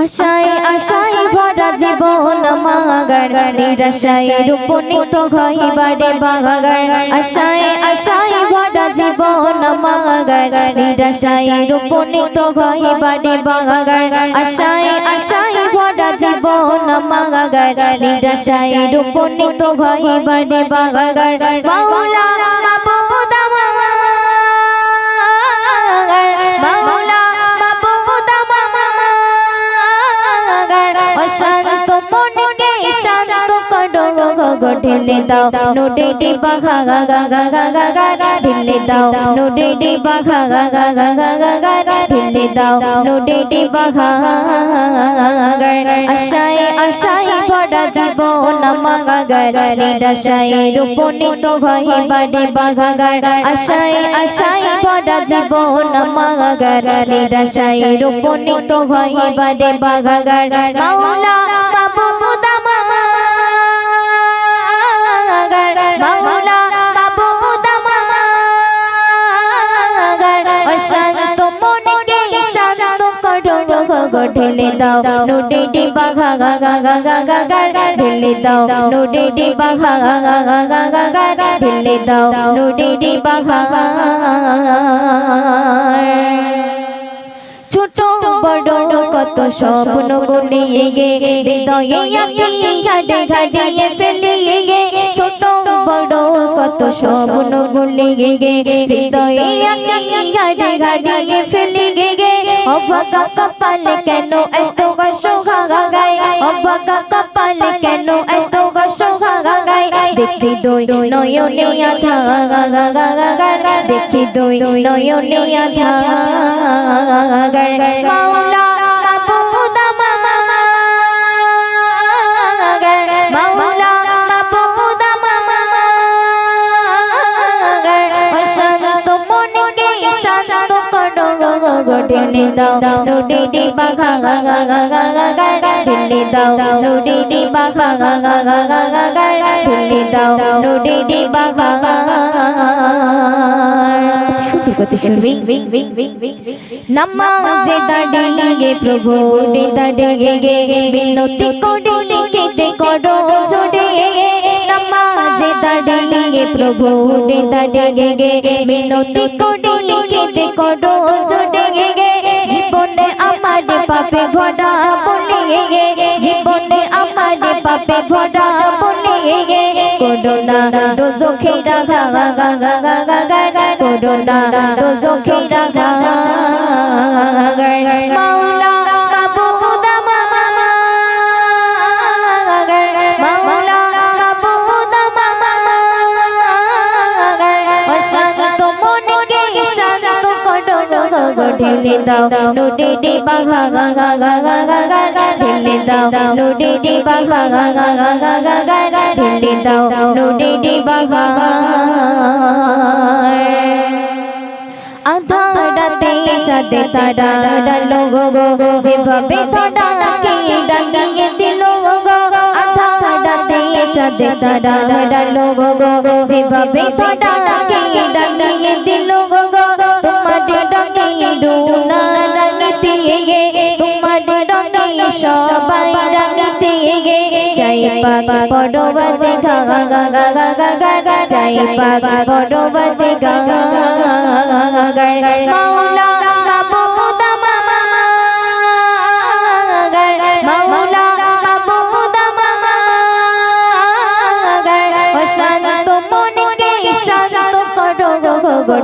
আশায় আশায় ভরা জীবন মাগার, নিরাশায় রূপনিত হইবারে বাগার। আশায় আশায় ভরা জীবন মাগার, নিরাশায় রূপনিত হইবারে বাগার। আশায় আশায় ভরা জীবন মাগার, নিরাশায় রূপনিত হইবারে বাগার। মাওলা সারা গো ঢেলে দাও নোডে ডে বাঘা গা গা গা গা গা গা ঢেলে দাও নোডে ডে বাঘা গা গা গা গা গা গা ঢেলে দাও নোডে ডে বাঘা আশায় আশায় ভরা জীবন মাগাগার নিরাশায় রূপনিত হয় বাড়ি বাঘাগার আশায় আশায় ভরা জীবন মাগাগার নিরাশায় রূপনিত হয় বাড়ি বাঘাগার মাওলা মাবুদ গো ঢেলে দাও নোডে ডে বাঘা গা গা গা গা গা গা ঢেলে দাও নোডে ডে বাঘা গা গা গা গা গা গা ঢেলে দাও নোডে ডে বাঘা ছোট বড় কত স্বপ্ন গুলিয়ে গে হৃদয়ে আঁকি ঘাটে ঘাটিয়ে গে ছোট বড় কত স্বপ্ন গুলিয়ে গে হৃদয়ে আঁকি ঘাটে ঘাটিয়ে গে ও ভাগা কপাল কেন এত গসোঘা গাই ও ভাগা কপাল কেন এত গসোঘা গাই দেখি দুই নয়নে আধা দেখি দুই নয়নে আধা গো ঢেলে দাও নোডে ডে বাঘা গা গা গা গা গা গা ঢেলে দাও নোডে ডে বাঘা গা গা গা গা গা গা ঢেলে দাও নোডে ডে বাঘা শুধু কত শুনবি নামাজে দাঁড়িয়ে প্রভু দাঁড়িয়ে গে বিনতি করে লিখিতে করো জোরে দাঁড়িয়ে প্রভু রে দাঁড়িয়ে গে লিখিতে করো জোরে গে জীবনে আমার পাপে ভরা গে জীবনে আমার পাপে ভরা গে করোনা দোজখে রাখা গা গা গা গা গা গা গা করোনা দোজখে রাখা গো ঢেলে দাও নোডে ডে বাঘা গা গা গা গা গা গা গা ঢেলে দাও নোডে ডে বাঘা গা গা গা গা গা গা গা ঢেলে দাও নোডে ডে বাঘা আধা রাতে চাঁদে তারা ডালো গো গো যেভাবে ধরাকে ডাকিয়ে দিল গো গো আধা রাতে চাঁদে তারা ডালো গো গো যেভাবে ধরাকে পরবতে গা গা গা গা গা গা গা গা চাই পাক পরবতে গা গা গা গা গা গা মাওলা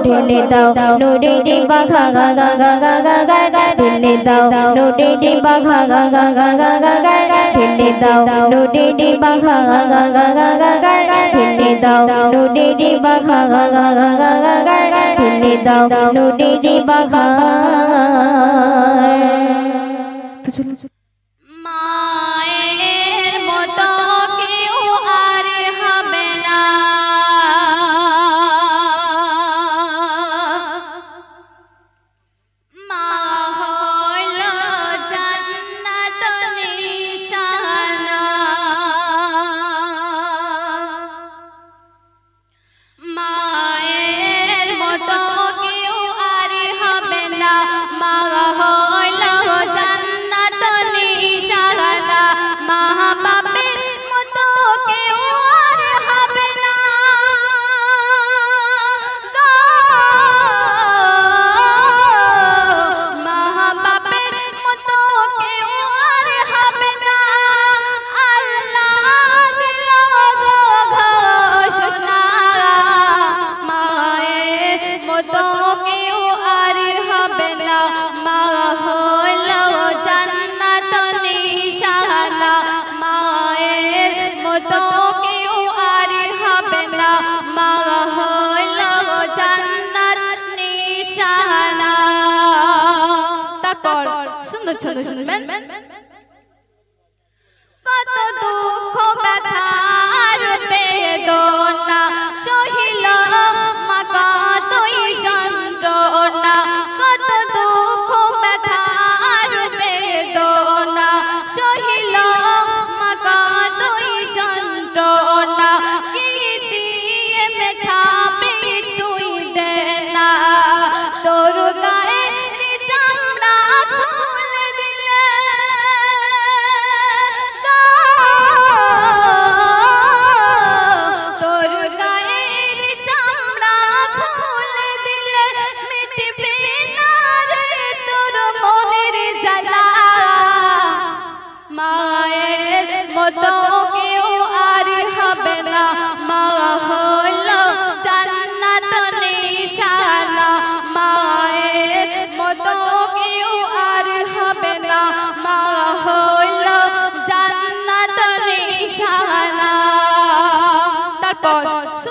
ঢেলে দাও নোডে ডে বাঘা গা গা গা গা গা গা গা ঢেলে দাও নোডে ডে বাঘা গা গা গা গা গা গা গা ঢেলে দাও নোডে ডে বাঘা গা গা গা গা গা গা গা ঢেলে দাও নোডে ডে বাঘা গা গা গা গা গা গা গা ঢেলে দাও নোডে ডে বাঘা তো চলো ছন্দ শুনবেন কত দুঃখ ব্যথা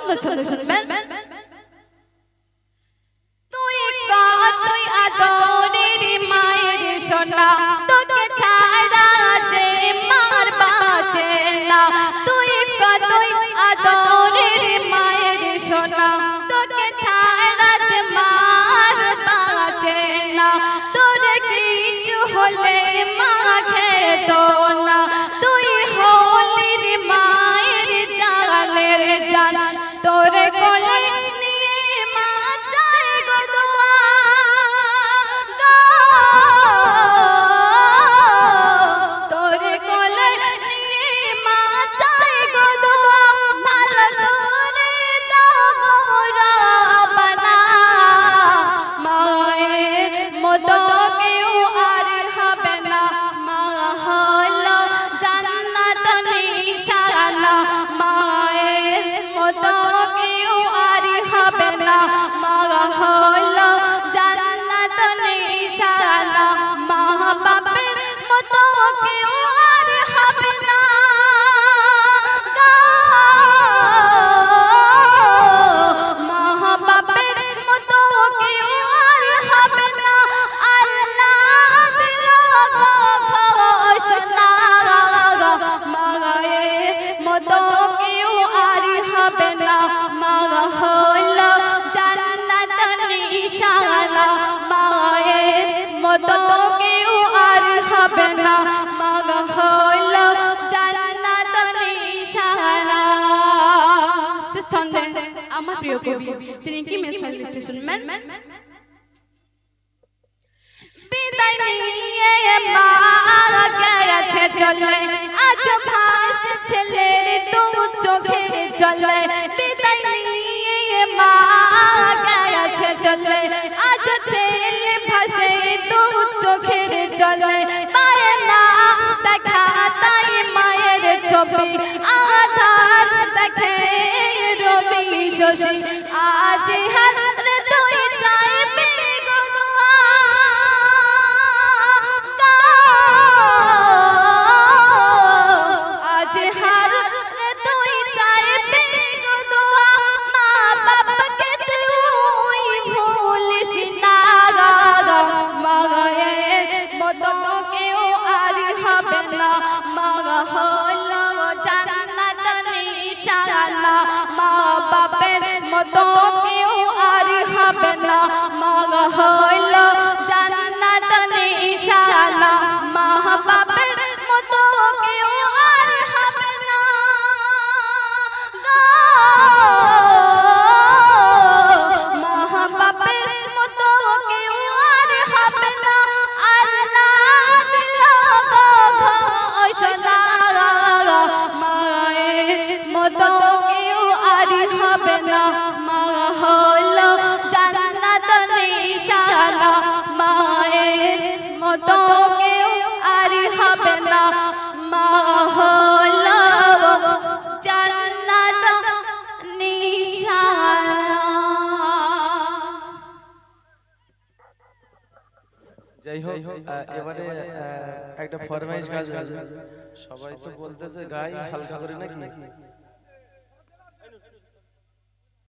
সুন্দর ছন্দ শুনবেন তুই কাহা তুই আদরের মায়ের সোনা আমার প্রিয় কবি তিনি কি মেসেজ দিচ্ছে শুনবেন বিদায় নিয়ে মা গেছে চলে। আজ ভাস ছেলে তো চোখে চলে। বিদায় নিয়ে মা গেছে চলে। আজ ছেলে ভাসে তো চোখে চলে। পায় না দেখা তাই মায়ের ছবি। শশী আজ হাত তুই চাইবে যাই হোক এবারে একটা ফরমাইশ গাছ সবাই তো বলতেছে গাই হালকা করে নাকি?